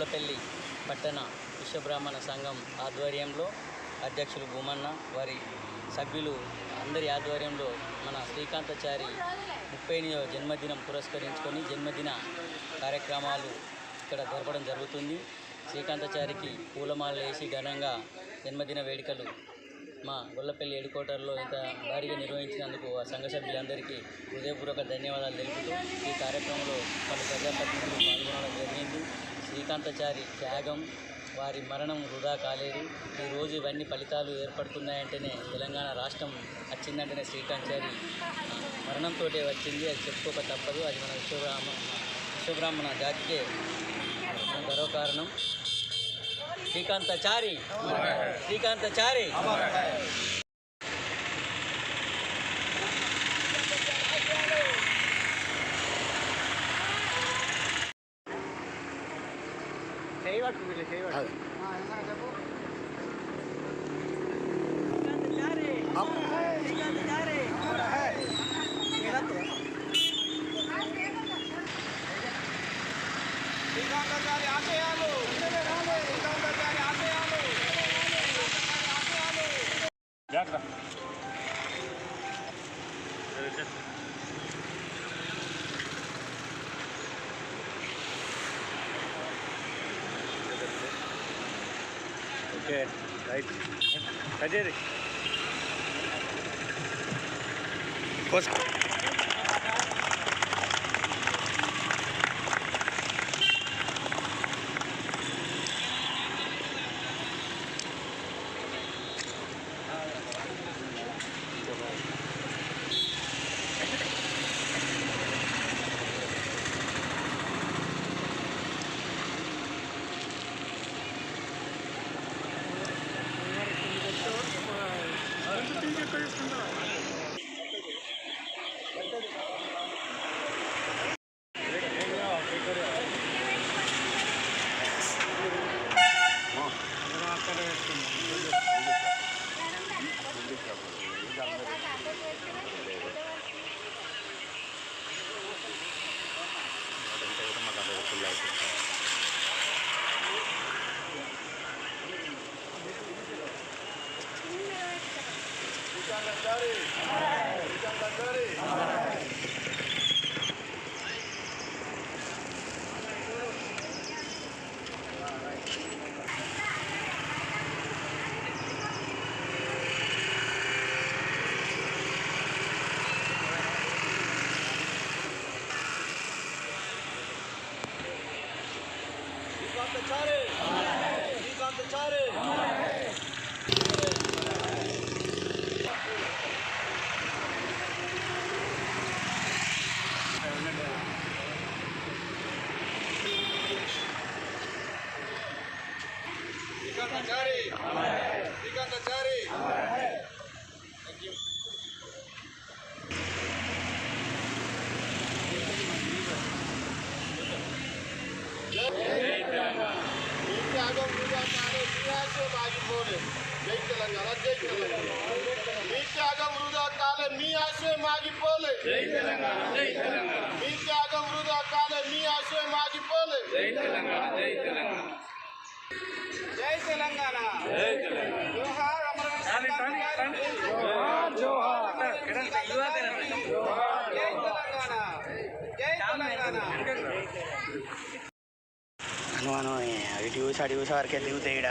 గొల్లపల్లి పట్టణ విశ్వబ్రాహ్మణ సంఘం ఆధ్వర్యంలో అధ్యక్షులు భూమన్న వారి సభ్యులు అందరి ఆధ్వర్యంలో మన శ్రీకాంతాచారి ముప్పై జన్మదినం పురస్కరించుకొని జన్మదిన కార్యక్రమాలు ఇక్కడ జరపడం జరుగుతుంది. శ్రీకాంతాచారికి పూలమాల వేసి ఘనంగా జన్మదిన వేడుకలు మా గొల్లపల్లి హెడ్కోటర్లో ఇంత భారీగా నిర్వహించినందుకు ఆ సంఘ సభ్యులందరికీ హృదయపూర్వక ధన్యవాదాలు తెలుపుతూ ఈ కార్యక్రమంలో పలు ప్రజాప్రతినిధులు పాల్గొనడం జరిగింది. శ్రీకాంతాచారి త్యాగం వారి మరణం వృధా కాలేదు. ఈరోజు ఇవన్నీ ఫలితాలు ఏర్పడుతున్నాయంటేనే తెలంగాణ రాష్ట్రం వచ్చిందంటేనే శ్రీకాంతాచారి మరణంతో వచ్చింది. అది చెప్పుకోక తప్పదు. అది మన విశ్వబ్రాహ్మ విశ్వబ్రాహ్మణ జాతికే మన గర్వకారణం శ్రీకాంతాచారి శ్రీకాంతాచారి. శ్రీకాంతాచారి ఆశయాలు శ్రీకాంతాచారి ఆశయాలు ఓకే రైట్ కజేరి శ్రీకాంతాచారి శ్రీకాంతాచారి శ్రీకాంతాచారి శ్రీకాంతాచారి మీ త్యాగం వృధా కాలే మీ ఆశయం ఆగిపోలే జై తెలంగాణ జై తెలంగాణ త్యాగం వృధా కాలే మీ ఆశయం ఆగిపోలే మీ త్యాగం వృధా కాలే మీ ఆశయం ఆగిపోలే. జై తెలంగాణ. జై తెలంగాణ. జై తెలంగాణ. జై తెలంగాణ. జోహార్ జోహార్ జోహార్ జై తెలంగాణ. జై తెలంగాణ. అను ఇటు చూసి అటు చూసే వరకే దిగుతాయి ఇక్కడ